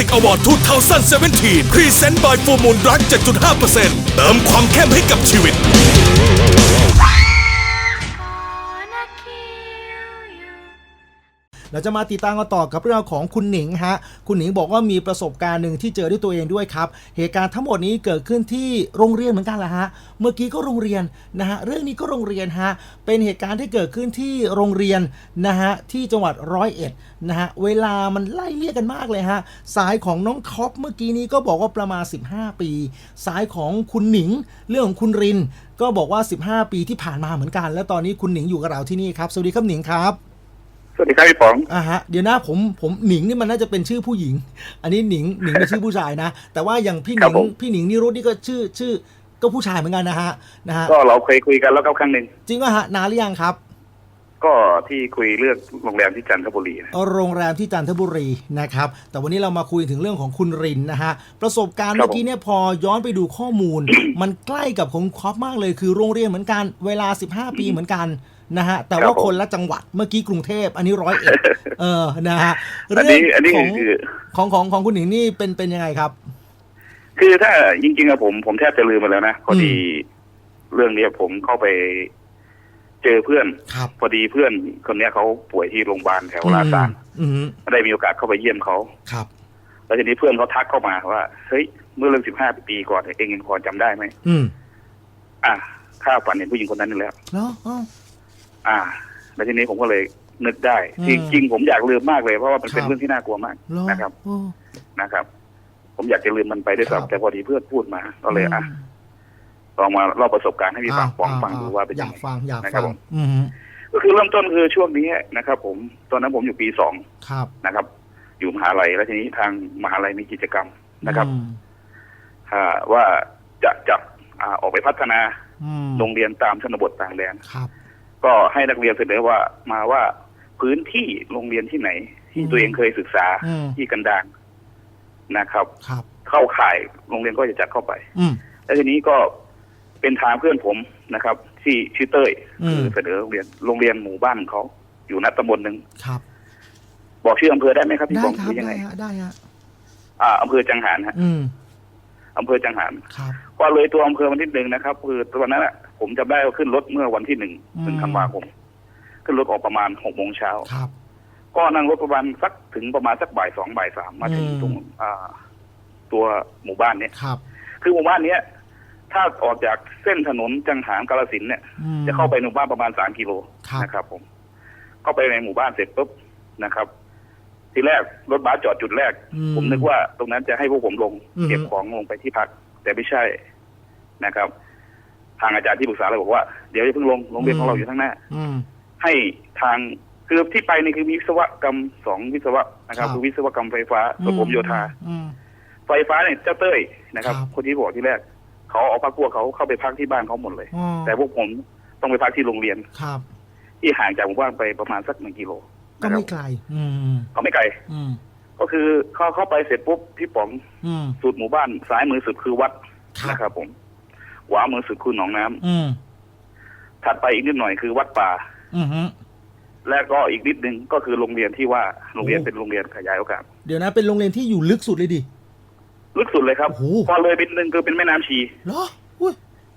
The Shock Music Award 2017 Present by Full Moon Drug 7.5%เติมความเข้มให้กับชีวิต เราจะมาติดตามกันต่อกับเรื่องของคุณหนิงฮะคุณหนิงบอกว่ามีประสบการณ์หนึ่งที่เจอด้วยตัวเองด้วยครับ เหตุการณ์ทั้งหมดนี้เกิดขึ้นที่โรงเรียนเหมือนกันแหละฮะเมื่อกี้ก็โรงเรียนนะฮะเรื่องนี้ก็โรงเรียนฮะเป็นเหตุการณ์ที่เกิดขึ้นที่โรงเรียนนะฮะที่จังหวัดร้อยเอ็ดนะฮะเวลามันไล่เรียกกันมากเลยฮะสายของน้องท็อปเมื่อกี้นี้ก็บอกว่าประมาณ 15 ปี สายของคุณหนิง เรื่องของคุณริน ก็บอกว่า 15 ปีที่ผ่านมาเหมือนกัน และตอนนี้คุณหนิงอยู่กับเราที่นี่ครับ สวัสดีครับหนิงครับ วัสดีครับพี่ป๋องอ่าฮะเดี๋ยวนะผมผมหนิงนี่มันน่าจะเป็นชื่อผู้หญิง อันนี้หนิงหนิงเป็นชื่อผู้ชายนะแต่ว่าอย่างพี่หครันิบงผมพี่หนิงนิรุตนี่ก็ชื่อชื่อก็ผู้ชายเหมือนกันนะฮะนะฮะก็เราเคยคุยกันแล้วก็ครั้งหนึ่งจริงว่าฮะนานหรือยังครับ ก็ที่คุยเรื่องโรงแรมที่จันทบุรีนะโรงแรมที่จันทบุรีนะครับ แต่วันนี้เรามาคุยถึงเรื่องของคุณรินนะฮะประสบการณ์ครับเมื่อกี้เนี่ยพอย้อนไปดูข้อมูล มันใกล้กับของคอปมากเลยคือโรงเรียนเหมือนกัน เวลา 15 ปีเหมือนกัน นะฮะแต่ว่าคนละจังหวัดเมื่อกี้กรุงเทพอันนี้ร้อยเอ็ดเออนะฮะอันนี้อันนี้ของคือของของของคุณหนิงนี่เป็นเป็นยังไงครับ คือถ้าจริงๆอะผมผมแทบจะลืมไปแล้วนะพอดีเรื่องเนี้ยผมเข้าไปเจอเพื่อนครับพอดีเพื่อนคนเนี้ยเขาป่วยที่โรงพยาบาลแถวลาดซานอืมได้มีโอกาสเข้าไปเยี่ยมเขาครับ แล้วทีนี้เพื่อนเขาทักเข้ามาว่าเฮ้ยเมื่อเรื่องสิบห้าปีก่อนเนี่ยเองยังพอจำได้ไหมอืมอะข้าฝันเห็นผู้หญิงคนนั้นนี่แล้วเนาะ อ้าวอ่า แล้วทีนี้ผมก็เลยนึกได้อืมจริงๆผมอยากลืมมากเลยเพราะว่ามันเป็นครับเรื่องที่น่ากลัวมากเหรอนะครับโอ้นะครับ ผมอยากจะลืมมันไปด้วยครับซ้ำแต่พอดีเพื่อนพูดมา ก็เลยอะลองมาเล่าประสบการณ์ให้พี่ฟังฟังฟังดูว่าเป็นอยัยางกไงฟังอยากนะครัฟับงผมอืมก็คือเริ่มต้นคือช่วงนี้นะครับ ผมตอนนั้นผมอยู่ปีสองครับนะครับ อยู่มหาลัยแล้วทีนี้ทางมหาลัยมีกิจกรรมนะครับอืมอ่าว่าจะจับอ่าออกไปพัฒนาอืมโรงเรียนตามชนบทต่างแดนครับ ก็ให้นักเรียนเสนอว่ามาว่าพื้นที่โรงเรียนที่ไหน ที่ตัวเองเคยศึกษาอืมที่กันดารนะครับครับ เข้าข่ายโรงเรียนก็จะจัดเข้าไปอืมแล้วทีนี้ก็เป็นทางเพื่อนผมนะครับ ที่ชื่อเต้ยอืมคือเสนอโรงเรียนโรงเรียนหมู่บ้านของเขาอยู่ณตำบลหนึ่งครับ บอกชื่ออำเภอได้ไหมครับพี่ได้บองคหรับรือยังได้ไงฮะได้ฮะอ่าอำเภอจังหารฮะอืมอำเภอจังหารครับก็เลยตัวอำเภอมันนิดหนึ่งนะครับ คือตอนนั้นอะ ผมจำได้ว่าขึ้นรถเมื่อวันที่หนึ่งอืม ถึงธันวาคมขึ้นรถออกประมาณหกโมงเช้า ครับ ก็นั่งรถประมาณสักถึงประมาณสักบ่ายสองบ่ายสามมาถึงอืม ตรงอ่า ตัวหมู่บ้านเนี้ยครับคือหมู่บ้านเนี้ย ถ้าออกจากเส้นถนนจังหารกาลสินธุ์เนี่ย อืม จะเข้าไปในหมู่บ้านประมาณสามกิโลครับ นะครับ ผม เข้าไปในหมู่บ้านเสร็จปุ๊บนะครับ ทีแรกรถบัสจอดจุดแรก อืผมนึกว่าตรงนั้นจะให้พวกผมลง อืม เก็บของลงไปที่พัก แต่ไม่ใช่นะครับ ทางอาจารย์ที่ปรึกษาเลยบอกว่าเดี๋ยวอย่าเพิ่งลงโรงเรียนของเราอยู่ข้างหน้าอืมให้ทางคือที่ไปนี่คือวิศวกรรมสองวิศวะนะครับครับคือวิศวกรรมไฟฟ้าส่วนผมโยธาอืมไฟฟ้าเนี่ยเจ้าเต้ยนะครับครับ คนที่บอกที่แรกเขาเอาพักพวกเขาเข้าไปพักที่บ้านเขาหมดเลยอ๋อแต่พวกผมต้องไปพักที่โรงเรียนครับ ที่ห่างจากหมู่บ้านไปประมาณสักหนึ่งกิโลก็นะครับไม่ไกลอืมก็ไม่ไกลอืมก็คือเข้าเข้าไปเสร็จปุ๊บพี่ป๋องอืมสุดหมู่บ้านซ้ายมือสุดคือวัดครับนะครับผม ขวามือสุดคือหนองน้ำอืมถัดไปอีกนิดหน่อยคือวัดป่า อืมฮึและก็อีกนิดนึงก็คือโรงเรียนที่ว่าโรงเรียนโอ้เป็นโรงเรียนขยายโอกาสเดี๋ยวนะเป็นโรงเรียนที่อยู่ลึกสุดเลยดิ ลึกสุดเลยครับโอ้โห พอเลยเป็นหนึ่งคือเป็นแม่น้ำชีเหรออุ้ย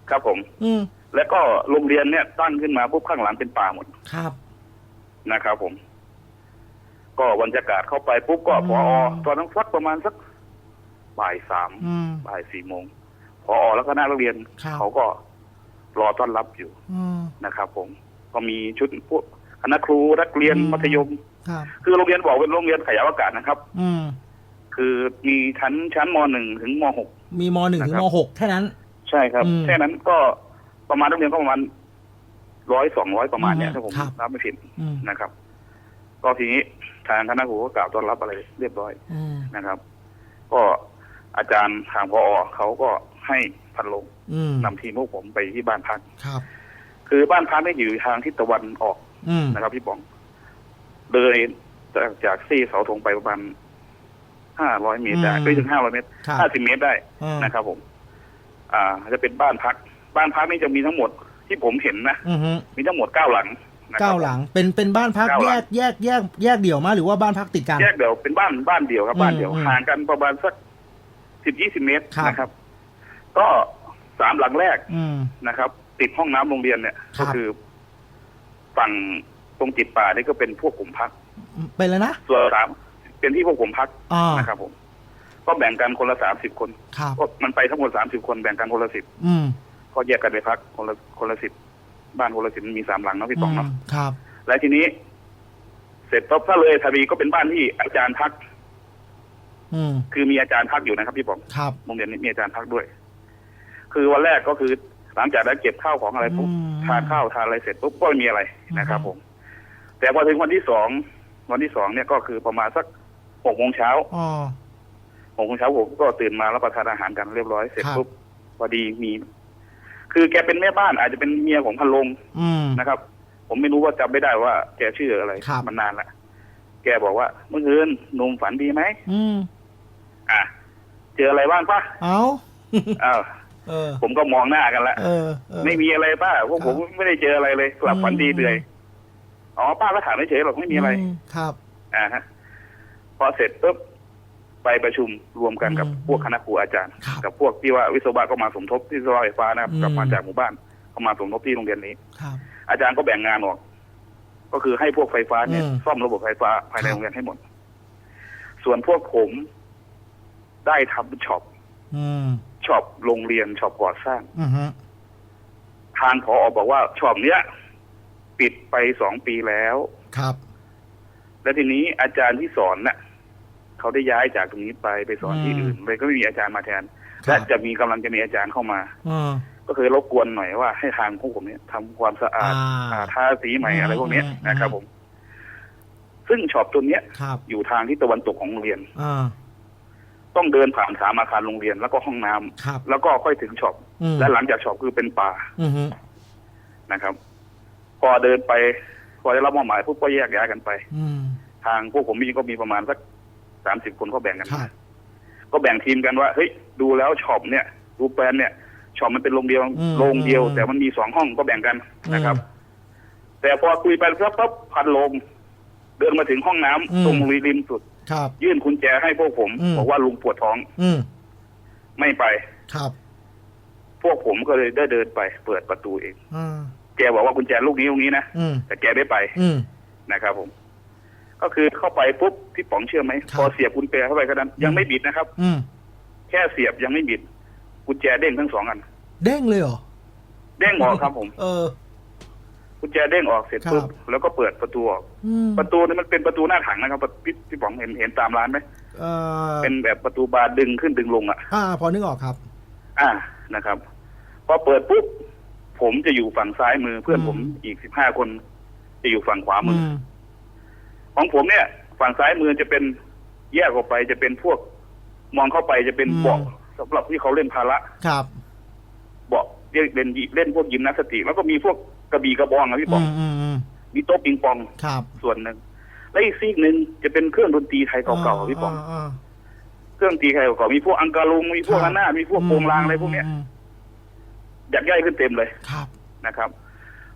ครับผม อืมแล้วก็โรงเรียนเนี่ยตั้งขึ้นมาปุ๊บข้างหลังเป็นป่าหมดครับ นะครับผม ก็บรรยากาศเข้าไปปุ๊บก็อืม พอตอนนั้นสักประมาณสักบ่ายสามอืมบ่ายสี่โมง พอแล้วก็คณะนักเรียน ครับเขาก็รอต้อนรับอยู่อืม นะครับ ผม ก็มีชุดพวกคณะครูนักเรียนอืม มัธยม ครับ คือโรงเรียนบอกเป็นโรงเรียนขยายโอกาสนะครับ อืม คือมีชั้นชั้นมหนึ่งถึงมหก มีมหนึ่งถึงนะคมรับหกแค่นั้น ใช่ครับอืมแค่นั้นก็ประมาณนักเรียนก็ประมาณร้อยสองร้อยประมาณเนี้ยอืมถ้าผมครับนับไม่ผิดอืมนะครับ ก็ทีนี้ทางคณะครูก็กล่าวต้อนรับอะไรเรียบร้อยอืมนะครับ ก็ อาจารย์ทางพอเขาก็ให้พันลงอืมนำทีมพวกผมไปที่บ้านพักครับ คือบ้านพักนี่อยู่ทางทิศตะวันออกอืมนะครับ พี่ป๋องเลยจากจากซี่เสาธงไปประมาณห้าร้อยเมตรได้อืมไม่ถึงห้าร้อยเมตรครับห้าสิบเมตรได้อืมนะครับผม อ่า จะเป็นบ้านพัก บ้านพักนี่จะมีทั้งหมดที่ผมเห็นนะอืมฮึมีทั้งหมดเก้าหลังนะครัเก้าหลัง เป็นเป็นบ้านพักเก้าหแยลังกแยกแยกแยกเดี่ยวมาหรือว่าบ้านพักติดกัน แยกเดี่ยวเป็นบ้านบ้านเดียวครับอืมบ้านเดียวอืมห่างกันประมาณสัก สิบยี่สิบเมตรครับ นะครับ ก็สามหลังแรกอืม นะครับ ติดห้องน้ำโรงเรียนเนี่ยครัก็บ คือ ฝั่งตรงติดป่านี่ก็เป็นพวกผมพัก เป็นแล้วนะส่วนสามเป็นที่พวกผมพักอ่านะครับ ผม ก็แบ่งกันคนละสามสิบคนครับ ก็มันไปทั้งหมดสามสิบคนแบ่งกันคนละสิบอืมก็แยกกันไปพักคนละคนละสิบบ้านคนละสิบมีสามหลังเนาะพี่ปองเนาะมครับ แล้วทีนี้ เสร็จปั๊บถ้าเลยทวีก็เป็นบ้านที่อาจารย์พัก อืมคือมีอาจารย์พักอยู่นะครับพี่ปองครับ โรงเรียนนี้มีอาจารย์พักด้วย คือวันแรกก็คือหลังจากนั้นเก็บข้าวของอะไรปุ๊บอืม ทานข้าวทานอะไรเสร็จปุ๊บก็ไม่มีอะไรนะครับ ผม แต่พอถึงวันที่สองวันที่สองเนี่ยก็คือประมาณสักหกโมงเช้า อ๋อ หกโมงเช้าผมก็ตื่นมารับประทานอาหารกันเรียบร้อยเสร็จครับ ปุ๊บพอดีมี คือแกเป็นแม่บ้านอาจจะเป็นเมียของพันลงอืม นะครับ ผมไม่รู้ว่าจำไม่ได้ว่า แกชื่ออะไรครับ มันนานละแกบอกว่าเมื่อคืนหนุ่มฝันดีไหมอืม อะเจออะไรบ้างปะเอาอ้าวเออ ผมก็มองหน้ากันละเออเออ ไม่มีอะไรป้าพวกครับผมไม่ได้เจออะไรเลยกลับฝันดีอืมเดือยอ๋อป้าก็ถามเฉยๆหรอกไม่มีอะไร ครับ อ่าฮะพอเสร็จปุ๊บไปประชุมรวมกันกับอืมพวกคณะครูอาจารย์ ครับกับพวกที่ว่าวิศวะก็มาสมทบที่วิศวะไฟฟ้านะครับอืม กลับมาจากหมู่บ้านก็มาสมทบที่โรงเรียนนี้ ครับ อาจารย์ก็แบ่งงานออก ก็คือให้พวกไฟฟ้าเนี่ยอืมซ่อมระบบไฟฟ้าภายในครับ โรงเรียนให้หมด ส่วนพวกผม ได้ทำช็อปอืมช็อปโรงเรียนช็อปก่อสร้างอือฮึทางพอบอกว่าช็อปเนี้ย ปิดไปสองปีแล้วครับ แล้วทีนี้อาจารย์ที่สอนน่ะเขาได้ย้ายจากตรงนี้ไปไปสอนที่อืมอื่นเลยก็ไม่มีอาจารย์มาแทนครัและบจะมีกำลังจะมีอาจารย์เข้ามาอืมก็คือรบกวนหน่อยว่าให้ทางพวกผมเนี่ยทำความสะอาดอ่าอ่าทาสีใหม่อืมอะไรพวกเนี้ยอืมนะครับผม ซึ่งช็อปตัวเนี้ยครับอยู่ทางที่ตะวันตกของโรงเรียนอ่า ต้องเดินผ่านสามอาคารโรงเรียนแล้วก็ห้องน้ำครับ แล้วก็ค่อยถึงช็อปอืม และหลังจากช็อปคือเป็นป่าอือฮึนะครับ พอเดินไป พอได้รับมอบหมายปุ๊บก็แยกย้ายกันไป อืมทางพวกผมมีก็มีประมาณสักสามสิบคนก็แบ่งกัน ครับ ก็แบ่งทีมกันว่าเฮ้ยดูแล้วช็อปเนี่ยดูแปลนเนี่ยช็อปมันเป็นโรงเดียวอืมโรงเดียว อืม แต่มันมีสองห้องก็แบ่งกันนะครับอืมแต่พอคุยไปสักปั๊บพันลงเดินมาถึงห้องน้ำอืม ตรงริมสุด ครับ ยื่นกุญแจให้พวกผม อืม บอกว่าลุงปวดท้องอืมไม่ไป ครับพวกผมก็เลยได้เดินไป เปิดประตูเอง อ่าแกบอกว่ากุญแจลูกนี้ลูกนี้นะอืมแต่แกไม่ไปอืม นะครับ ผม ก็คือเข้าไปปุ๊บพี่ป๋องเชื่อไหมครับพอเสียบกุญแจเข้าไปก็นั้นยังไม่บิดนะครับ อืมแค่เสียบยังไม่บิดกุญแจเด้งทั้งสองอัน เด้งเลยเหรอเด้งออกครับผม เออ กุญแจเด้งออกเสร็จปุ๊บครับแล้วก็เปิดประตูออกอืมประตูนี่มันเป็นประตูหน้าถังนะครับพี่พี่ป๋องเห็นเห็นตามร้านไหมเอ่อเป็นแบบประตูบานดึงขึ้นดึงลงอะ อ่าพอนึกออกครับ อ่านะครับ พอเปิดปุ๊บผมจะอยู่ฝั่งซ้ายมือเพื่อนผมอืม อีกสิบห้าคน จะอยู่ฝั่งขวามือืออมของผมเนี่ย ฝั่งซ้ายมือจะเป็นแยกออกไปจะเป็นพวก มองเข้าไปจะเป็นอืมเบาะสำหรับที่เขาเล่นพาระครับ เบาะ เล่นเล่นเล่นพวกยิมนาสติกแล้วก็มีพวกกระบี่กระบองอะพี่ป๋อืองมอืมอืมมีโต๊ะปิงปองครับส่วนหนึ่งและอีกซีกหนึ่งจะเป็นเครื่องดนตรีไทยเก่าๆพี่ป๋องาเครื่องดนตรีไทยเก่าๆมีพวกอังกาลุงมีพวกครัฮาบน่ามีพวกโปงลางอะไรพวกเนี้ยมยัดย่ายขึ้นเต็มเลยครับนะครับ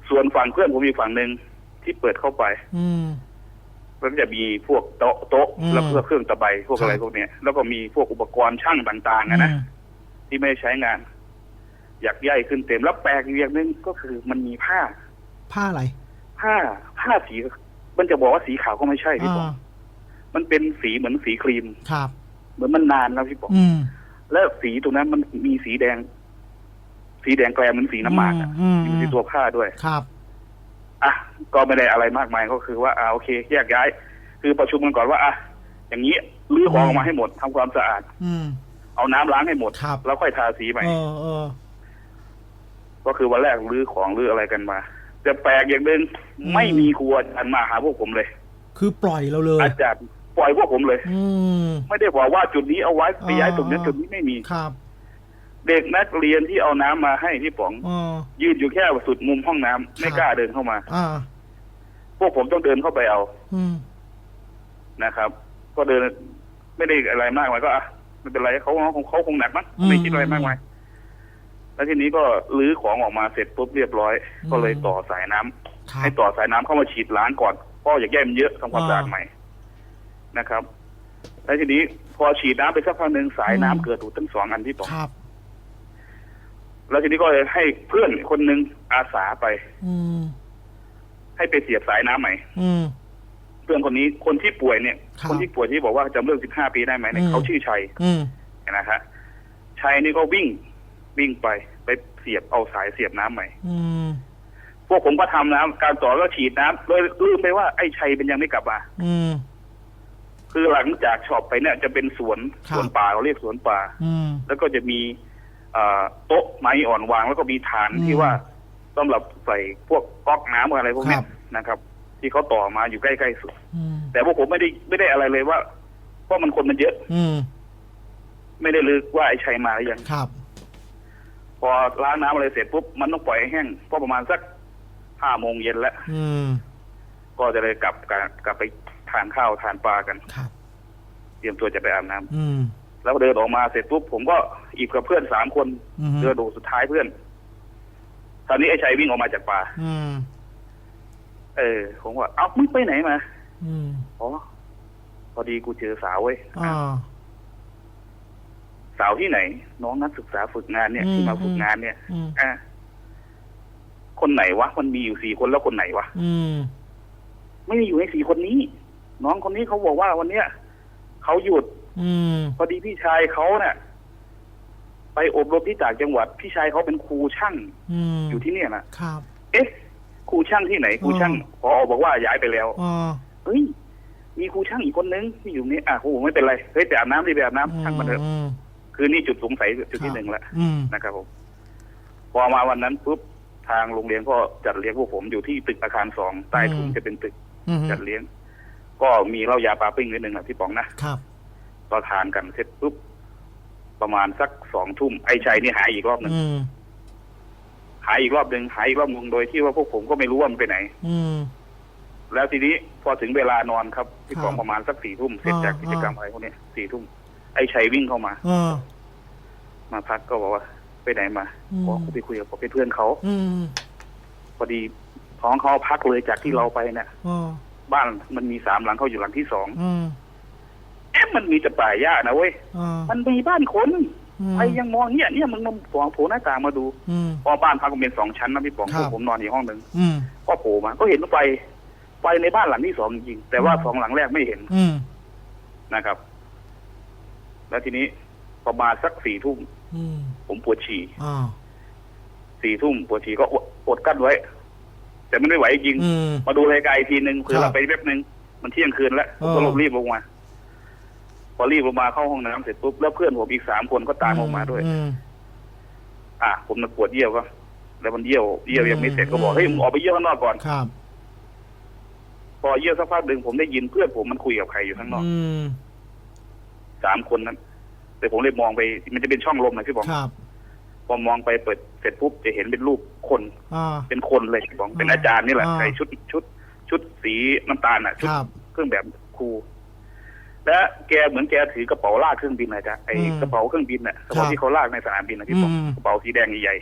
ส่วนฝั่งเพื่อนผมมีฝั่งหนึ่งที่เปิดเข้าไป อืมมันก็จะมีพวกโต๊ะโต๊ะอืมแล้วก็เครื่องตะไบพวกอะไรครับพวกเนี้ยแล้วก็มีพวกอุปกรณ์ช่างต่างๆอะนะอืมที่ไม่ได้ใช้งาน อยากย่ายขึ้นเต็มแล้วแปลกอีกอย่างหนึงก็คือมันมีผ้า ผ้าอะไร ผ้าผ้าสี มันจะบอกว่าสีขาวก็ไม่ใช่พี่ป๋องอ่ามันเป็นสีเหมือนสีครีมครับ เหมือนมันนานแล้วพี่ป๋องอืมแล้วสีตรงนั้นมันมีสีแดง สีแดงแกลมเหมันสีน้ำหมากอะอืมอยู่ที่ตัวผ้าด้วยครับอะก็ไม่ได้อะไรมากมายก็คือว่าอ่าโอเคแยกย้าย คือประชุมกันก่อนว่าอะอย่างนี้รื้อของออกมาให้หมดทำความสะอาด อืมเอาน้ำล้างให้หมดครับแล้วค่อยทาสีใหม่เออเออ ก็คือวันแรกรื้อของรื้ออะไรกันมาแต่แปลกอย่างหนึ่งอืมไม่มีครูอาจารย์มาหาพวกผมเลย คือปล่อยเราเลยอาจารย์ปล่อยพวกผมเลย อืมไม่ได้บอกว่าจุดนี้เอาไว้ไปย้ายอ่าตรงนี้จุดนี้ไม่มีครับ เด็กนักเรียนที่เอาน้ำมาให้พี่ป๋องเออยืนอยู่แค่สุดมุมห้องน้ำไม่ครับกล้าเดินเข้ามาอ่าพวกผมต้องเดินเข้าไปเอา อืมนะครับ ก็เดินไม่ได้อะไรมากมายก็อะไม่เป็นไรเขาเขาเขาคงหนักมั้งอืมไม่คิดอะไรมากมาย แล้วทีนี้ก็รื้อของออกมาเสร็จปุ๊บเรียบร้อยอืมก็เลยต่อสายน้ำครับครับให้ต่อสายน้ำเข้ามาฉีดล้างก่อนเพราะอยากแย่มันเยอะทำความสะอาดใหม่นะครับ แล้วทีนี้พอฉีดน้ำไปสักพักหนึ่งสายน้ำอืมเกิดอุดทั้งสองอันที่บอกครับแล้วทีนี้ก็เลยให้เพื่อนคนหนึ่งอาสาไป อืมให้ไปเสียบสายน้ำใหม่ อืมเพื่อนคนนี้คนที่ป่วยเนี่ยครับคนที่ป่วยที่บอกว่าจำเรื่องสิบห้าปีได้ไหมเนี่ยอืมเขาชื่อชัยอืมนะฮะชัยนี่ก็วิ่ง วิ่งไปไปเสียบเอาสายเสียบน้ำใหม่ อืมพวกผมก็ทำน้ำการต่อก็ฉีดน้ำเลยลืมไปว่าไอ้ชัยเป็นยังไม่กลับมาอืมคือหลังจากช็อปไปเนี่ย จะเป็นสวนครับสวนป่าเราเรียกสวนป่า อืมแล้วก็จะมีเอ่อโต๊ะไม้อ่อนวางแล้วก็มีฐานอืมที่ว่าสำหรับใส่พวกก๊อกน้ำอะไรพวกเนี้ครัยบนะครับ ที่เขาต่อมาอยู่ใกล้ๆสุดอืมแต่พวกผมไม่ได้ไม่ได้อะไรเลยว่าเพราะมันคนมันเยอะ อืมไม่ได้ลึกว่าไอ้ชัยมาหรือยังครับ พอล้างน้ำอะไรเสร็จปุ๊บมันต้องปล่อยให้แห้งก็ประมาณสักห้าโมงเย็นแล้วอืมก็จะเลยกลับกลับกลับไปทานข้าวทานปลากัน ครับ เตรียมตัวจะไปอาบน้ำอืม แล้วเดินออกมาเสร็จปุ๊บผมก็อีกกับเพื่อนสามคนอืมเดินดูสุดท้ายเพื่อนตอนนี้ไอ้ชัยวิ่งออกมาจากป่าอืม เออผมว่าเอ้ามึงไปไหนมาอืมอ๋อพอดีกูเจอสาวเว้ยอ่า สาวที่ไหน น้องนักศึกษาฝึกงานเนี่ยอืมที่มาฝึกงานเนี่ยอืมอะคนไหนวะมันมีอยู่สี่คนแล้วคนไหนวะอืมไม่ได้อยู่ในสี่คนนี้ น้องคนนี้เขาบอกว่าวันเนี้ยเขาหยุด อืมพอดีพี่ชายเขาเนี่ยไปอบรมที่ต่างจังหวัด พี่ชายเขาเป็นครูช่างอืมอยู่ที่เนี่ยนะครับ เอ๊ะครูช่างที่ไหนครูช่างอ๋อพอบอกว่าย้ายไปแล้วอ่าเฮ้ยมีครูช่างอีกคนนึงที่อยู่นี่อะโอ้โหไม่เป็นไรเฮ้ยไปอาบน้ำดิไปอาบน้ำช่างมันเถอะอืม คือนี่จุดสงสัยจุดที่หนึ่งแล้วอืมนะครับผมพอมาวันนั้นปุ๊บทางโรงเรียนก็จัดเลี้ยงพวกผมอยู่ที่ตึกอาคารสองใต้ถุนอืมจะเป็นตึกอืมจัดเลี้ยง ก็มีเหล้ายาปลาปิ้งนิดนึงอะพี่ป๋องนะครับก็ทานกันเสร็จปุ๊บประมาณสักสองทุ่มไอ้ชัยนี่หายอีกรอบหนึ่งอืมหายอีกรอบหนึ่งหายอีกรอบหนึ่งโดยที่ว่าพวกผมก็ไม่รู้ว่ามันไปไหน อืมแล้วทีนี้พอถึงเวลานอนครับพี่ครับป๋องประมาณสักสี่ทุ่มเสร็จจากอ่ากิจกรรมอะไรพวกเนี้ยสี่ทุ่ม ไอ้ชัยวิ่งเข้ามาอ่ามาพักก็บอกว่า ไปไหนมาอืมบอกกูไปคุยกับเพื่อนเขาอืมพอดีท้องเขาพักเลยจากที่เราไปเนี่ยอ่าบ้านมันมีสามหลังเขาอยู่หลังที่สองอืมเอ๊ะมันมีแต่ป่าหญ้านะเว้ยอ่ามันมีบ้านคนอืมไอ้ยังมองเนี่ยเนี่ยมึงมองโผล่หน้าต่างมาดูอืมเพอบ้านพักก็เป็นสองชั้นนะพี่ป๋องครับผมนอนอีกห้องหนึ่งอืมก็โผล่มา ก็เห็นไฟไฟในบ้านหลังที่สองจริงๆแต่ว่าอืมสองหลังแรกไม่เห็นอืมนะครับ แล้วทีนี้ประมาณสักสี่ทุ่มอืมผมปวดฉี่อ่าสี่ทุ่มปวดฉี่ก็อดอดกั้นไว้ แต่มันไม่ไหวจริง อืม มาดูรายการอีกทีหนึ่งเพื่อครัเราบไปแป๊บนึงมันเที่ยงคืนแล้วผมก็เออ ลงรีบลงมาพอรีบลงมาเข้าห้องน้ำเสร็จปุ๊บแล้วเพื่อนผมอีกสามคนก็ตามออกมาด้วย อืม อะผมน่ะปวดเยี่ยวก็แล้วมันเยี่ยวเยี่ยวยังไม่เสร็จก็บอกอืม เฮ้ยมึงออกไปเยี่ยวข้างนอกก่อน ครับพอเยี่ยวสักพักหนึ่งผมได้ยินเพื่อนผมมันคุยกับใครอยู่ข้างนอก อืม สามคนนั้นแต่ผมเลยมองไป มันจะเป็นช่องลมนะพี่บอง ครับพอมองไปเปิดเสร็จปุ๊บจะเห็นเป็นรูปคน อ่า เป็นคนเลยพี่บอง เป็นอ่าอาจารย์นี่แหละอ่า ใส่ชุดชุด ชุดสีน้ำตาลอะชุดครับ เครื่องแบบครู และแกเหมือนแกถือกระเป๋าลากเครื่องบินนะจ๊ะไอ้อืมกระเป๋าเครื่องบินน่ะกระเป๋าครับที่เขาลากในสนามบินนะพี่บองอืม กระเป๋าสีแดงใหญ่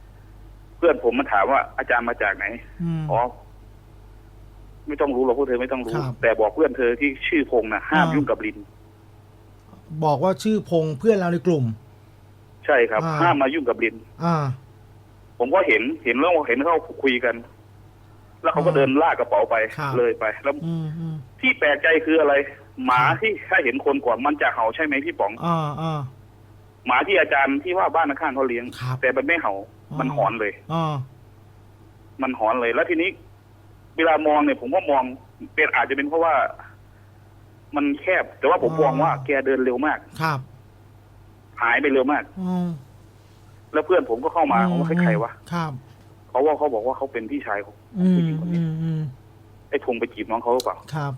ๆเพื่อนผมมาถามว่าอาจารย์มาจากไหน อืม อ๋อ ไม่ต้องรู้หรอกพวกเธอไม่ต้องรู้ ครับแต่บอกเพื่อนเธอที่ชื่อพงษ์นะห้ามอ่ายุ่งกับลิน บอกว่าชื่อพงษ์เพื่อนเราในกลุ่ม ใช่ครับ อ่า ห้ามมายุ่งกับลิน อ่า ผมก็เห็นเห็นแล้วเห็นเขาคุยกัน แล้วเขาก็อ่าเดินลากกระเป๋าไปครับ เลยไป แล้วอืมอืม ที่แปลกใจคืออะไร หมาครับ ที่ถ้าเห็นคนก่อนมันจะเห่าใช่ไหมพี่ป๋อง อ่าอ่า หมาที่อาจารย์ที่ว่าบ้านข้างๆเขาเลี้ยง ครับแต่มันไม่เห่า อ๋อ มันหอนเลย อ่ามันหอนเลย แล้วทีนี้ เวลามองเนี่ยผมก็มองเป็นอาจจะเป็นเพราะว่า มันแคบ แต่ว่าผมมองว่าแกเดินเร็วมาก ครับ หายไปเร็วมาก อืมแล้วเพื่อนผมก็เข้ามาเขาว่าใครๆวะครับเขาว่าเขาบอกว่าเขาเป็นพี่ชายของอืผู้มหญิงคนอืนี้มอืมไอ้พงไปจีบน้องเขาหรือเปล่า ครับ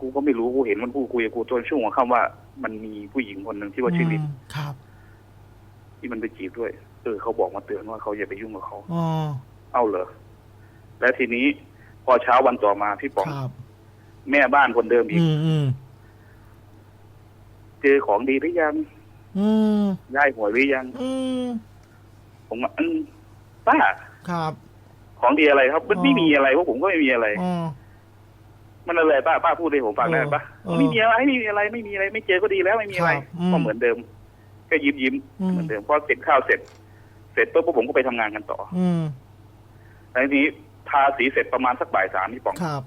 กูก็ไม่รู้กูเห็นมันพูดคุยกับกูจนช่วงหัวค่ำว่า มันมีผู้หญิงคนหนึ่งที่ว่าชื่อลินมครับที่มันไปจีบด้วย เออเขาบอกมาเตือนว่าเขาอย่าไปยุ่งกับเขา อ๋อเอ้าเหรอ แล้วทีนี้พอเช้าวันต่อมาพี่ป๋อง ครับ แม่บ้านคนเดิมอีก อืมอืมเจอของดีหรือยังอืมได้หวยหรือยัง อืมผมว่าอืมป้าครับของดีอะไรครับ มันไม่มีอะไรพวกผมก็ไม่มีอะไร อ๋อ มันอะไรป้าป้าพูดให้ผมฟังได้ปะเออไม่มีอะไรไม่มีอะไรไม่มีอะไร ไม่เจอก็ดีแล้วไม่มีอะไรครับอืมก็เหมือนเดิม ก็ยิ้มยิ้มอืม เหมือนเดิมพอเสร็จข้าวเสร็จ เสร็จปุ๊บพวกผมก็ไปทำงานกันต่ออืมแล้วทีนี้ทาสีเสร็จประมาณสักบ่ายสามที่ป๋อง ครับ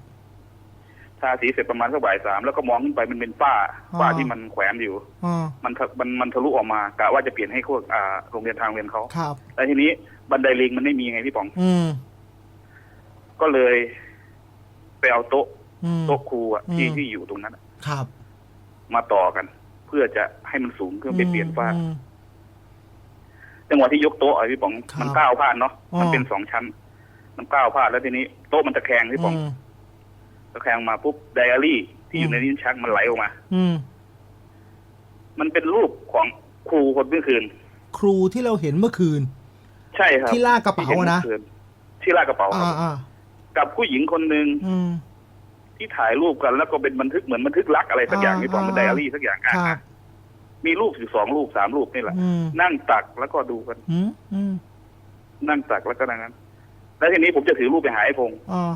ทาสีเสร็จประมาณสักบ่ายสามแล้วก็มองขึ้นไปมันเป็นฝ้าอ๋อฝ้าที่มันแขวนอยู่อ๋อมันทะมันมันทะลุออกมากะว่าจะเปลี่ยนให้พวกอ่าโรงเรียนทางเรียนเขาครับแล้วทีนี้บันไดลิงมันไม่มีไงพี่ป๋องอืมก็เลยไปเอาโต๊ะอืมโต๊ะครูอะที่อืมที่อยู่ตรงนั้นอะครับ มาต่อกัน เพื่อจะให้มันสูงเพื่อไปเปลี่ยนฝ้าอืมจังหวะที่ยกโต๊ะอะพี่ป๋องครับมันก้าวพลาดเนาะอ๋อมันเป็นสองชั้น มันก้าวพลาดแล้วทีนี้ โต๊ะมันตะแคงพี่ป๋องอืม ตะแคงมาปุ๊บไดอารี่ ที่อยู่อืมในลิ้นชักมันไหลออกมา อืม มันเป็นรูปของครูคนเมื่อคืน ครูที่เราเห็นเมื่อคืน ใช่ครับที่ลากกระเป๋าอะนะที่ห็เมื่อคืที่ลากกระเป๋าคอ่ารับอ่ากับผู้หญิงคนหนึ่งอืมที่ถ่ายรูปกันแล้วก็เป็นบันทึกเหมือนบันทึกรักอะไรสักอย่างอ่าพี่ป๋องอ่าเป็นไดอารี่สักอย่างอะครับมีรูปอยู่สองรูปสามรูปนี่แหละอืมนั่งตักแล้วก็ดูกันอืมอืมนั่งตักแล้วก็นั่งนั้นแล้วทีนี้ผมจะถือรูปไปหาไอ้พงษ์อ่า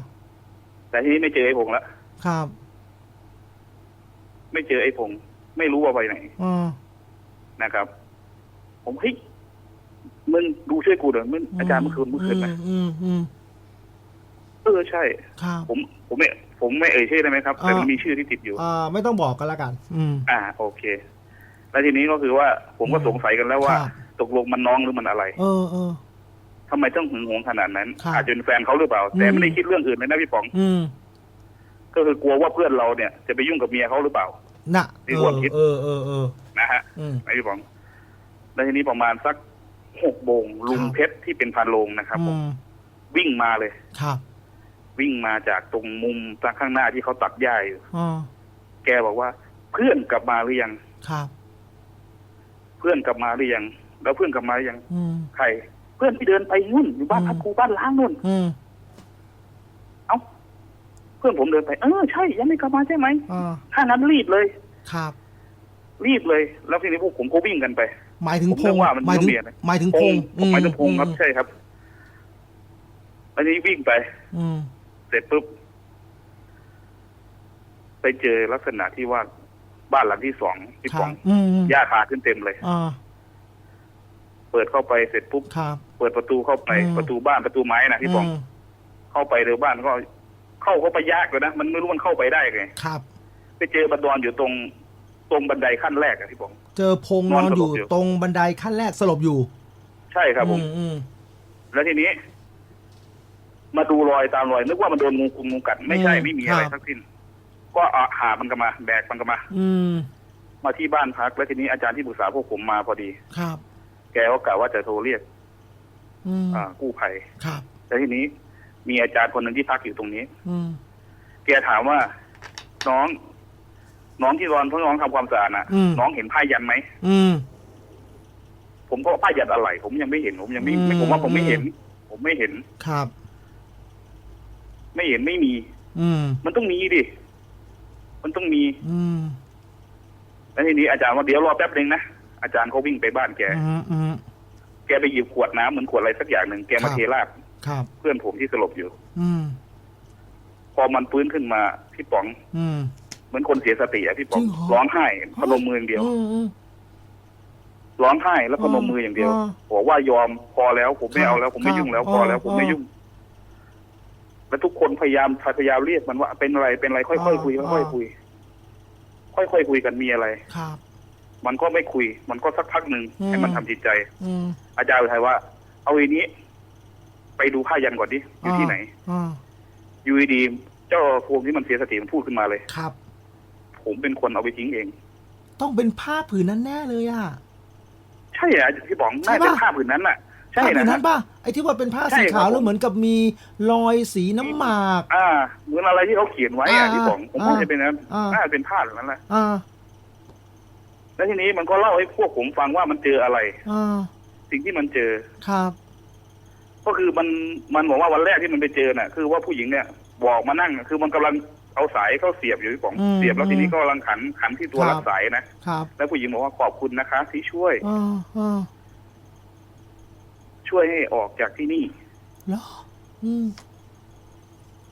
แต่ทีนี้ไม่เจอไอ้พงษ์แล้วครับไม่เจอไอ้พงษ์ไม่รู้ว่าไปไหนอ่านะครับ ผมเฮ้ยมึงดูช่วยกูหน่อยมึงอาจารย์เมื่อคืนเมื่อคืนนะอืมอืมเออใช่ ครับ ผม ผมไม่ผมไม่เอ่ยชื่อได้ไหมครับ แต่มันอ่ามีมีชื่อที่ติดอยู่ อ่า ไม่ต้องบอกกันละกัน อืม อ่า โอเค แล้วทีนี้ก็คือว่าผมก็อืมสงสัยกันแล้วว่า ครับ ตกลงมันน้องหรือมันอะไร เออเออ ทำไมต้องหึงหวงขนาดนั้นครับอาจจะเป็นแฟนเขาหรือเปล่า แต่อืมไม่ได้คิดเรื่องอื่นเลยนะพี่ป๋องอืมก็คือกลัวว่าเพื่อนเราเนี่ยจะไปยุ่งกับเมียเขาหรือเปล่าน่ะมีเอควาอมคิดเออเออเออนะฮะอืมไอ้พี่ป๋องแล้วทีนี้ประมาณสักหกโมงลุงครับเพชรที่เป็นพันโรงนะครับผอืมมวิ่งมาเลยครับวิ่งมาจากตรงมุมทางข้างหน้าที่เขาตัดหญ้าอยู่อ่าแกบอกว่า เพื่อนกลับมาหรือยังครับ เพื่อนกลับมาหรือยัง แล้วเพื่อนกลับมาหรือยังอืมใคร เพื่อนที่เดินไปนู่นอยู่บ้านอืมพักครูบ้านล้างนู่นอืมเอ้าเพื่อนผมเดินไป เออใช่ยังไม่กลับมาใช่ไหมอ่าถ้านั้นรีบเลย ครับ รีบเลย แล้วทีนี้พวกผมก็วิ่งกันไป หมายถึงผมพนึงกว่ามันหมายถึงต้องเรียนนะ หมายถึงพพงงผมหมายถึงพงครับอืมใช่ครับแล้วทีนี้วิ่งไป อืมเสร็จปุ๊บ ไปเจอลักษณะที่ว่าบ้านหลังที่สองที่คขรัอบงอืมอืมหญ้าคาขึ้นเต็มเลย อ่า เปิดเข้าไปเสร็จปุ๊บครับ เปิดประตูเข้าไปอืม ประตูบ้านประตูไม้นะพี่ปองมเข้าไปเร็วบ้านก็ เข้าเข้าไปยากเลยนะมันไม่รู้มันเข้าไปได้ไงครับ ไปเจอบันดอนอยู่ตรงตรงบันไดขั้นแรกอะพี่ปอง เจอพงนนออนนอยู่สลบอยู่ตรงบันไดขั้นแรกสลบอยู่ใช่ครับผม อืมอืม แล้วทีนี้ มาดูรอยตามรอย นึกว่ามันโดนงูกุมงูกัดไม่ใช่อืมไม่มีอะไรครับ ทั้งสิ้นก็เอาหามันก็มา แบกมันก็มา อืมมาที่บ้านพัก แล้วทีนี้อาจารย์ที่ปรึกษาพวกผมมาพอดี ครับ แกก็กะว่าจะโทรเรียก อืมอ่า กู้ภัยครับแล้วทีนี้ มีอาจารย์คนหนึ่งที่พักอยู่ตรงนี้ อืม แกถามว่า น้อง น้องที่รอนเพราะน้องทำความสะอาดน่ะ อืม น้องเห็นผ้ายันไหมอืม ผมก็ผ้ายันอะไร ผมยังไม่เห็น ผมยังไม่อืม ผมว่าผมไม่เห็น ผมไม่เห็น ครับ ไม่เห็นไม่มี อืม มันต้องมีดิ มันต้องมี อืม แล้วทีนี้อาจารย์ว่าเดี๋ยวรอแป๊บหนึ่งนะ อาจารย์เขาวิ่งไปบ้านแก อืมอืมแกไปหยิบขวดน้ำเหมือนขวดอะไรสักอย่างหนึ่งแกมาครับเทราดครับ เพื่อนผมที่สลบอยู่ อืมพอมันฟื้นขึ้นมาพี่ป๋องอืม เหมือนคนเสียสติอะพี่ป๋องจริงเหรอ ร้องไห้พนมมืออย่างเดียว อืมอืม ร้องไห้แล้วพนมมืออย่างเดียวอ่าบอกว่ายอมพอแล้วผมไม่ครับเอาแล้ว ผมไม่ยุ่งแล้ว ครับพอแล้วผมไม่อ่ายุ่ง แล้วทุกคนพยายามพยายามเรียกมันว่าเป็นอะไรเป็นอะไรค่อยอ่าๆคุยค่อยอ่าๆคุย ค่อยๆคุยกันมีอะไร ครับ มันก็ไม่คุย มันก็สักพักหนึ่งอืม ให้มันทำจิตใจ อืมอาจารย์อุทัยว่า เอาวีนี้ ไปดูผ้ายันก่อนดิอยู่ที่ไหนอ่าอยู่ดีๆเจ้าพวงที่มันเสียสติมันพูดขึ้นมาเลย ครับ ผมเป็นคนเอาไปทิ้งเอง ต้องเป็นผ้าผืนนั้นแน่เลยอะ ใช่เหรอพี่บองใช่น่าเป็นปะภาพผืนนั้นน่ะ ใช่ผ้าผืนะนนั้นป่ะไอ้ที่ว่าเป็นผ้าใช่สีครัขาวบแล้วเหมือนกับมีรอยสีน้ำหมาก อ่าเหมือนอะไรที่เขาเขียนไว้อะอ่าพี่บองผมอ่าว่าจะเป็นนั้นอ่า น่าจะเป็นภาพแบบนั้นแหละ อ่า แล้วทีนี้มันก็เล่าให้พวกผมฟังว่ามันเจออะไรอ่าสิ่งที่มันเจอ ครับ ก็คือมันมันบอกว่าวันแรกที่มันไปเจอน่ะ คือว่าผู้หญิงเนี่ยบอกมานั่ง คือมันกำลังเอาสายเข้าเสียบอยู่พี่ป๋องอืมเสียบแล้วทีนี้อืมก็กำลังขันขันที่ตัวครับ รับสายนะครับแล้วผู้หญิงบอกว่าขอบคุณนะคะที่ช่วย อ่าอ่าช่วยให้ออกจากที่นี่แล้วอืม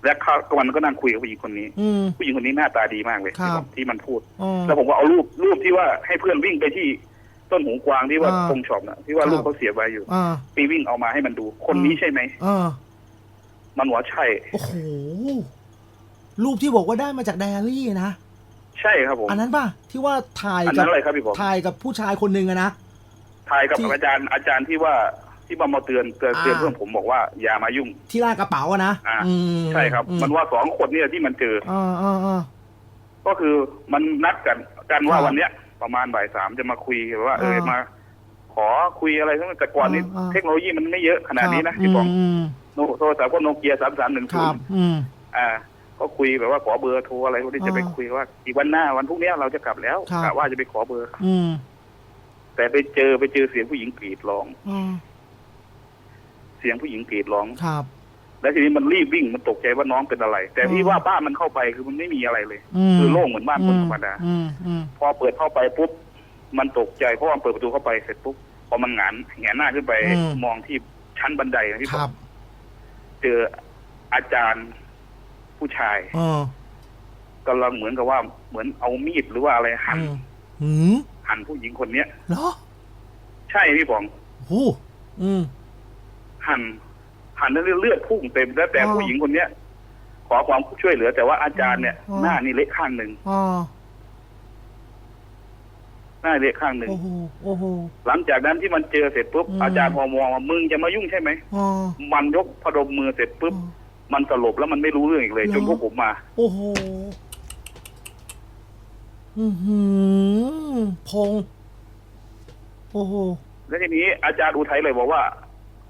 และเขาวันก็นั่งคุยกับผู้หญิงคนนี้ อืม ผู้หญิงคนนี้หน้าตาดีมากเลยครับ ที่มันพูด อ๋อ แล้วผมก็เอารูปรูปที่ว่าให้เพื่อนวิ่งไปที่ต้นหูกวางที่ว่าอ่าตรงช็อปน่ะที่ว่าครับลูกเขาเสียไว้อยู่อ่า ปีวิ่งเอามาให้มันดู คนนี้ใช่ไหมอ่ามันว่าใช่ โอ้โหรูปที่บอกว่าได้มาจากไดอารี่นะ ใช่ครับผมอันนั้นป่ะ ที่ว่าถ่ายอันกันั้นอะไรครับพี่ผมถ่ายกับผู้ชายคนหนึ่งอะนะ ถ่ายกับที่ อาจารย์อาจารย์ที่ว่า ที่มามาเตือนเตือนอ่า เตือนเพื่อนผมบอกว่าอย่ามายุ่ง ที่ลากกระเป๋าอะนะอ่า อืมใช่ครับ อืมันว่าสองคนเนี่ยที่มันเจอ อ่าอ่าอ่า ก็คือมันนัดกันกันว่าครับวันเนี้ย ประมาณบ่ายสามจะมาคุยกันว่าเอออ่ามมา ขอคุยอะไรทั้งนั้นแต่ก่อนนี้อ่าอ่า เทคโนโลยีมันไม่เยอะขนาดนี้นะครับพี่ปองอืมโนโทรศัพท์ก็โนเกียสามสามหนึ่งคศูรันบ ย์อืม อ่า ก็คุยแบบว่าขอเบอร์โทรอะไรพวกนี้อ่าจะไปคุยว่าอีกวันหน้าวันพรุ่งเนี้ยเราจะกลับแล้วครับ กะว่าจะไปขอเบอร์ อืมแต่ไปเจอไปเจอเสียงผู้หญิงกรีดร้องอ่าเสียงผู้หญิงกรีดร้อง ครับ แล้วทีนี้มันรีบวิ่งมันตกใจว่าน้องเป็นอะไร แต่ที่อ่าว่าบ้านมันเข้าไปคือมันไม่มีอะไรเลย อืมคือโล่งเหมือนบ้านคนธรรมดา อืมอืมพอเปิดเข้าไปปุ๊บมันตกใจเพราะว่ามันเปิดประตูเข้าไปเสร็จปุ๊บพอมันหงานแงนหน้าขึ้นไปอืม มองที่ชั้นบันไดนะที่ครับเจออาจารย์ผู้ชายเออกำลังเหมือนกับว่าเหมือนเอามีดหรือว่าอะไรหั่นอืมหืมหั่นผู้หญิงคนเนี้ย เหรอใช่พี่ป๋องโหอืม หั่นหั่นแล้วเลือดพุ่งเต็มแล้วแต่อ๋อผู้หญิงคนเนี้ยขอความช่วยเหลือ แต่ว่าอาจารย์เนี่ยอ๋อหน้านี่เละข้างหนึ่งอ่าหน้าเละข้างหนึ่งโอ้โหโอ้โหหลังจากนั้นที่มันเจอเสร็จปุ๊บอืมอาจารย์พอมองว่ามึงจะมายุ่งใช่ไหมอ่ามันยกพนมมือเสร็จปุ๊บอ่ามันสลบแล้วมันไม่รู้เรื่องอีกเลยเหรอจนพวกผมมา โอ้โหอือหือพง โอ้โหแล้วทีนี้อาจารย์อุทัยเลยบอกว่า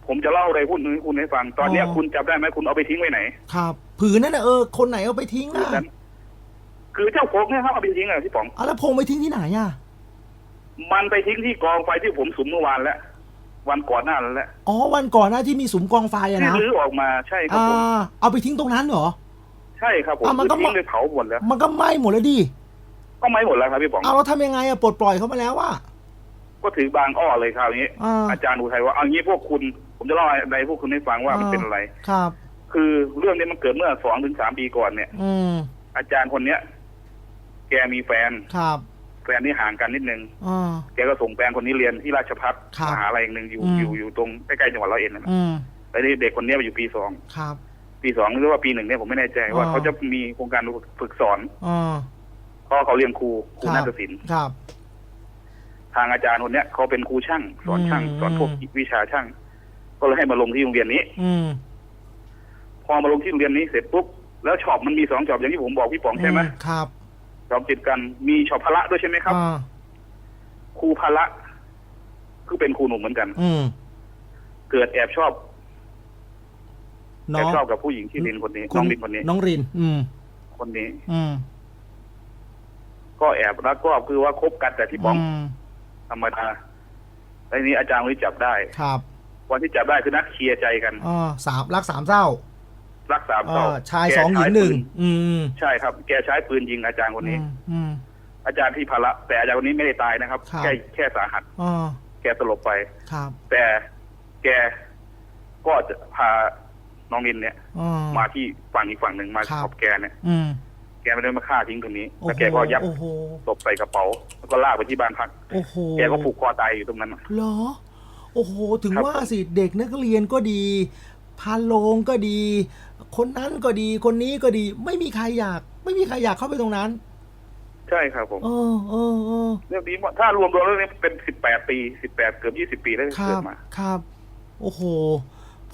ผมจะเล่าอะไรพูดให้คุณให้ฟัง ตอนเนี้ยอ๋อ คุณจับได้ไหมคุณเอาไปทิ้งไว้ไหนครับ ผืนนั่นนะเออคนไหนเอาไปทิ้งคืออะนั้นคือเจ้าของเนี่ยเขาเอาไปทิ้งอะพี่ป๋องอะแล้วพงไปทิ้งที่ไหนอะมันไปทิ้งที่กองไฟที่ผมสุมเมื่อวานแล้ววันก่อนหน้านั้นแหละอ๋อวันก่อนหน้าที่มีสุมกองไฟอะที่นะรื้อออกมาใช่ครับอ่าผมเอาไปทิ้งตรงนั้นเหรอ ใช่ครับผมอะมันก็ คือทิ้งเลยเผาหมดแล้ว มันก็ไหม้หมดแล้วดิก็ไม่หมดแล้วครับพี่ป๋อง เอาเราทำยังไงอะปลดปล่อยเขามาแล้วอะก็ถือบางอ้อเลยคราวนี้ อ่า อาจารย์อุทัยว่าเอางี้พวกคุณ ผมจะเล่าอะไรพวกคุณให้ฟังว่ามันเป็นอะไร ครับ คือเรื่องนี้มันเกิดเมื่อสองถึงสามปีก่อนเนี่ย อืมอาจารย์คนเนี้ย แกมีแฟน ครับแฟนนี่ห่างกันนิดนึงอ่าแกก็ส่งแฟนคนนี้เรียนที่ราชพัฒครับมหาลัยแห่งหนึ่งอยู่อืม อยู่อยู่ตรงใกล้ๆจังหวัดร้อยเอ็ดนั่นนะอืมแล้วนี่เด็กคนนี้มาอยู่ปีสองครับ ปีสองหรือว่าปีหนึ่งเนี่ยผมไม่แน่ใจว่าอ๋อ เขาจะมีโครงการฝึกสอนอ่าเพราะเขาเรียนครูครูครับนาฏศิลป์ครับ ทางอาจารย์คนเนี้ยเขาเป็นครูช่าง สอนช่าง อืม สอนพวกวิชาช่าง ก็เลยให้มาลงที่โรงเรียนนี้ อืมพอมาลงที่โรงเรียนนี้เสร็จปุ๊บแล้วช็อปมันมีสองช็อปอย่างที่ผมบอกพี่ป๋องใช่ไหมครับช็อปติดกันมีช็อปพละด้วยใช่ไหมครับอ่าครูพละคือเป็นครูหนุ่มเหมือนกัน อืมเกิดแอบชอบน้แออบงชอบกับผู้หญิงที่ลินคนนี้คุน้ณองลินคนนี้น้องริน อืม คนนี้ อืมก็แอบรักก็คือว่าคบกันแต่ที่ป๋องอืมธรรมดาแล้วทีนี้อาจารย์คนนี้จับได้ ครับ วันที่จับได้คือนัดเคลียร์ใจกันอ่าสามรักสามเศร้า รักสามอ่เศร้าชายแกสองหญิงใช้หนึ่งปือืมใช่ครับ แกใช้ปืนยิงอาจารย์คนนี้อืมอืมอาจารย์ที่พละ แต่อาจารย์คนนี้ไม่ได้ตายนะครับครับแค่แค่สาหัสอ่าแกสลบไปครับ แต่แกก็จะพาน้องลินเนี่ยอ่ามาที่ฝั่งอีกฝั่งหนึ่งมาครับขอบแกเนี่ยอืมแกไม่ได้มาฆ่าทิ้งตรงนี้โอ้แล้วโหแกก็ยัดโอ้โหศพใส่กระเป๋า แล้วก็ลากไปที่บ้านพักโอ้โหแกก็ผูกคอตายอยู่ตรงนั้นน่ะเหรอ โอ้โห ถึงครับว่าสิเด็กนักเรียนก็ดี พานโรงก็ดี คนนั้นก็ดี คนนี้ก็ดี ไม่มีใครอยาก ไม่มีใครอยากเข้าไปตรงนั้น ใช่ครับผมเออเออเออเรื่องนี้ถ้ารวมรวมเรื่องนี้เป็นสิบแปดปีสิบแปดเกือบยี่สิบปีแล้วครัเกิบดมา ครับ โอ้โห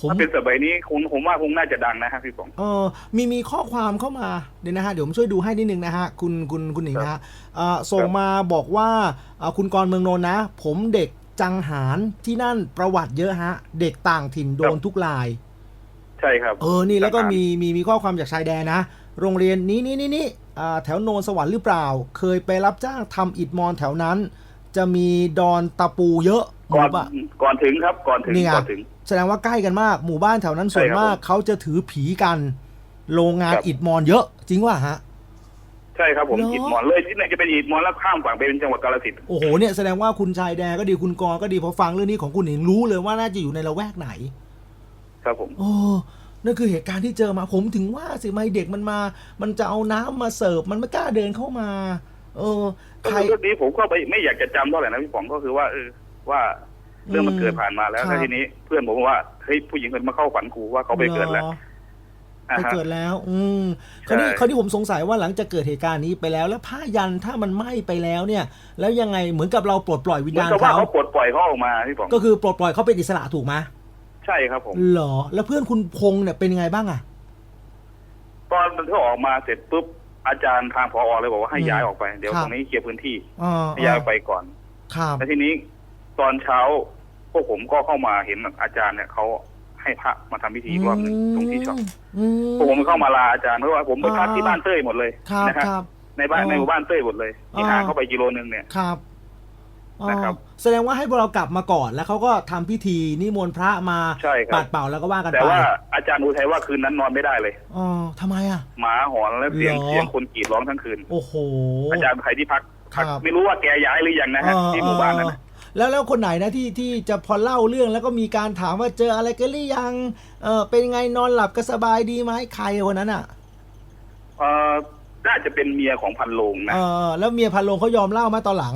ผมถ้าเป็นสมัยนี้คงผมว่าคงน่าจะดังนะครับพี่ป๋องเออมีมีข้อความเข้ามาเดี๋ยวนะฮะเดี๋ยวผมช่วยดูให้นิดนึงนะฮะคุณคุณคุณหนิงนะฮะเอ่อส่งมาบอกว่าเอ่อคุณกรณ์เมืองนนท์นะ ผมเด็ก จังหารที่นั่นประวัติเยอะฮะ เด็กต่างถิ่นโดนทุกลาย ใช่ครับ เออนี่แล้วก็ทหารมีมีมีข้อความจากชายแดนนะ โรงเรียนนี้นี่นี่นี่อ่าแถวโนนสวรรค์หรือเปล่า เคยไปรับจ้างทำอิฐมอนแถวนั้น จะมีดอนตะปูเยอะหก่อนมู่บ้านก่อนถึงครับก่อนถึงนี่ไงก่อนถึง แสดงว่าใกล้กันมากหมู่บ้านแถวนั้นส่วนใช่ครับมากผมเขาจะถือผีกัน โรงงานครับอิฐมอนเยอะ จริงว่าฮะ ใช่ครับผมเหรอ อิดหมอนเลยที่ไหนจะเป็นอิดหมอนแล้วข้ามฝั่งไปเป็นจังหวัดกาฬสินธุ์โอ้โหเนี่ยแสดงว่าคุณชายแดนก็ดีคุณกรก็ดีพอฟังเรื่องนี้ของคุณหนิงรู้เลยว่าน่าจะอยู่ในละแวกไหน ครับผม โอ้นั่นคือเหตุการณ์ที่เจอมาผมถึงว่าสิไม่เด็กมันมา มันจะเอาน้ำมาเสิร์ฟมันไม่กล้าเดินเข้ามา เออก็ใคร คือเรื่องนี้ผมก็ไปไม่อยากจะจำเท่าไหร่นะพี่ป๋องก็คือว่าเออว่าเรื่องมันเกิดผ่านมาแล้วครับ แล้วทีนี้เพื่อนผมว่าเฮ้ยผู้หญิงคนมาเข้าฝันกูว่าเขาไปเกิดแล้ว หรออ่า ไปฮะเกิดแล้ว อืมคราวนี้ใช่คราวนี้ผมสงสัยว่าหลังจากเกิดเหตุการณ์นี้ไปแล้ว แล้วผ้ายันถ้ามันไหม้ไปแล้วเนี่ย แล้วยังไงเหมือนกับเราปลดปล่อยวิญเหมือนญาณกับว่าเขาเขาปลดปล่อยเขาออกมาพี่ป๋องก็คือปลดปล่อยเขาเป็นอิสระถูกไหมใช่ครับผมเหรอ แล้วเพื่อนคุณพงษ์เนี่ยเป็นยังไงบ้างอะตอนมันที่ออกมาเสร็จปุ๊บอาจารย์ทางพอเลยบอกว่าให้อืมย้ายออกไปเดี๋ยวครับตรงนี้เคลียร์พื้นที่อ่าให้ย้ายออกไปก่อนครับแล้วทีนี้ตอนเช้าพวกผมก็เข้ามาเห็นอาจารย์เนี่ยเขา ให้พระมาทำพิธีอีกรอบหนึ่งตรงที่ช็อปอืมพวกผมเข้ามาลาอาจารย์เพราะว่าผมไปพักอ่าที่บ้านเต้ยหมดเลยครับนะฮะครับในบ้านอ๋อในหมู่บ้านเต้ยหมดเลยที่อ่าห่างเข้าไปกิโลนึงเนี่ยครับอ๋อนะครับแสดงว่าให้พวกเรากลับมาก่อน แล้วเขาก็ทำพิธีนิมนต์พระมาใช่ครับปัดเป่าแล้วก็ว่ากันแต่ไปว่าอาจารย์อุทัยว่าคืนนั้นนอนไม่ได้เลยอ๋อทำไมอะหมาหอนและเสียงเหรอเสียงคนกรีดร้องทั้งคืน โอ้โหอาจารย์อุทัยที่พักครับไม่รู้ว่าแกย้ายหรือยังนะฮะเออที่หมู่บ้านนั้นเอน่ะอ แล้วแล้วคนไหนนะที่ที่จะพอเล่าเรื่องแล้วก็มีการถามว่าเจออะไรกันหรือยังเออเป็นไงนอนหลับก็สบายดีไหมใครคนนั้นอะเออน่าจะเป็นเมียของพันโลงนะเออแล้วเมียพันโลงเขายอมเล่ามาตอนหลัง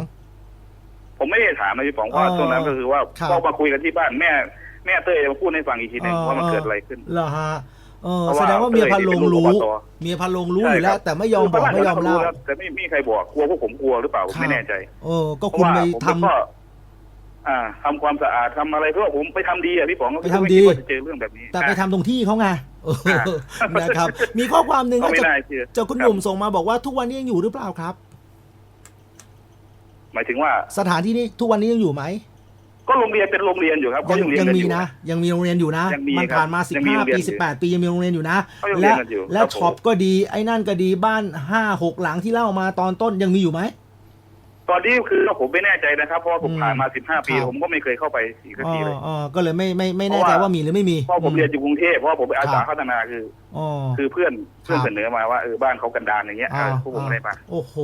ผมไม่ได้ถามนะพี่ป๋องว่าเออช่วงนั้นก็คือว่าครับก็มาคุยกันที่บ้านแม่ แม่เต้ยจะมาพูดให้ฟังอีกทีหนึงว่ามันเกิดอะไรขึ้นเหรอฮะเออเพราะแสว่าดงว่าเมียพันโลงรู้เต้ยเป็นลูกอบตเมียพันโลงรู้อยู่แล้ว แต่ไม่ยอมบอกไม่ยอมเล่าแต่ไม่มีใครบอกกลัวพวกผมกลัวหรือเปล่าผมไม่แน่ใจ เออ ก็เพราะคุณว่าไปผมทำก็ อ่าทำความสะอาดทำอะไรเพราะว่าผมไปทำดีอะพี่ป๋องก็ไปทำดี ม่คิว่าจะเจอเรื่องแบบนี้แต่ไปทำอะตรงที่เขาไงเอออ่านะครับ มีข้อความหนึ่งก็ไม่จากน่าเชื่อจากคุณหนุ่มส่งมาบอกว่าทุกวันนี้ยังอยู่หรือเปล่าครับ หมายถึงว่าสถานที่นี้ทุกวันนี้ยังอยู่ไหมก็โรงเรียนเป็นโรงเรียนอยู่ครับยัเขางยังเรียนยังกันมีอยู่ นะ ยังมีโรงเรียนอยู่นะ ยังมีมันครับผ่านมายังมีโรง15เรียนปีอยู่18 ปียังมีโรงเรียนอยู่นะเขายังเรีและยนกันอยู่และครับผม ช็อปก็ดีไอ้นั่นก็ดีบ้าน5 6หลังที่เล่ามาตอนต้นยังมีอยู่ไหม ตอนนี้คือผมไม่แน่ใจนะครับ เพราะว่าผมอืมผ่านมา15ปี ครับ ผมก็ไม่เคยเข้าไปอีกสักอ๋อทีเลย อ๋อก็เลยไม่ไม่ไม่แน่ใจเพราะว่า ว่ามีหรือไม่มีเพราะผมเรียนอยู่กรุงเทพเพราะว่าผมเป็นอาสาครับพัฒนาคือ อ๋อ คือเพื่อนเพื่อนครับ เสนอมาว่าเออบ้านเขากันดารอย่างเงี้ยอ่าเออพวกผมเลยมา โอ้โห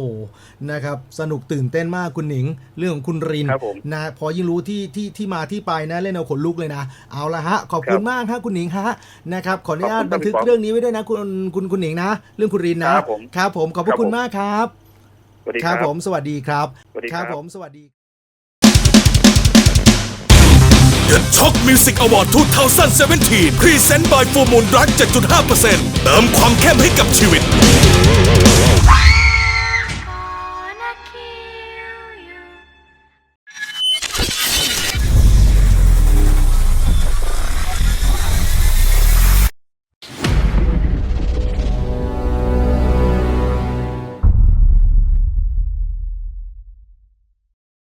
นะครับ สนุกตื่นเต้นมากคุณหนิง เรื่องของคุณรินครับผมนะ พอยิ่งรู้ที่ที่ที่มาที่ไปนะ เล่นเอาขนลุกเลยนะ เอาละฮะ ขอบคุณครับมากครับคุณหนิงฮะ นะครับ ขออนุญาตขอบคุณครับบันทึกพี่ป๊อปเรื่องนี้ไว้ด้วยนะคุณคุณคุณหนิงนะ เรื่องคุณรินนะ ครับผมครับผม ขอบพครัระบคุณผม มากครับ สวัสดีคครัรับบ ผมสวัสดีครับสวัสดีครับ ผมสวัสดี The Shock Music Award 2017 Present by Full Moon Drug 7.5%เติมความเข้มให้กับชีวิต Gonna kill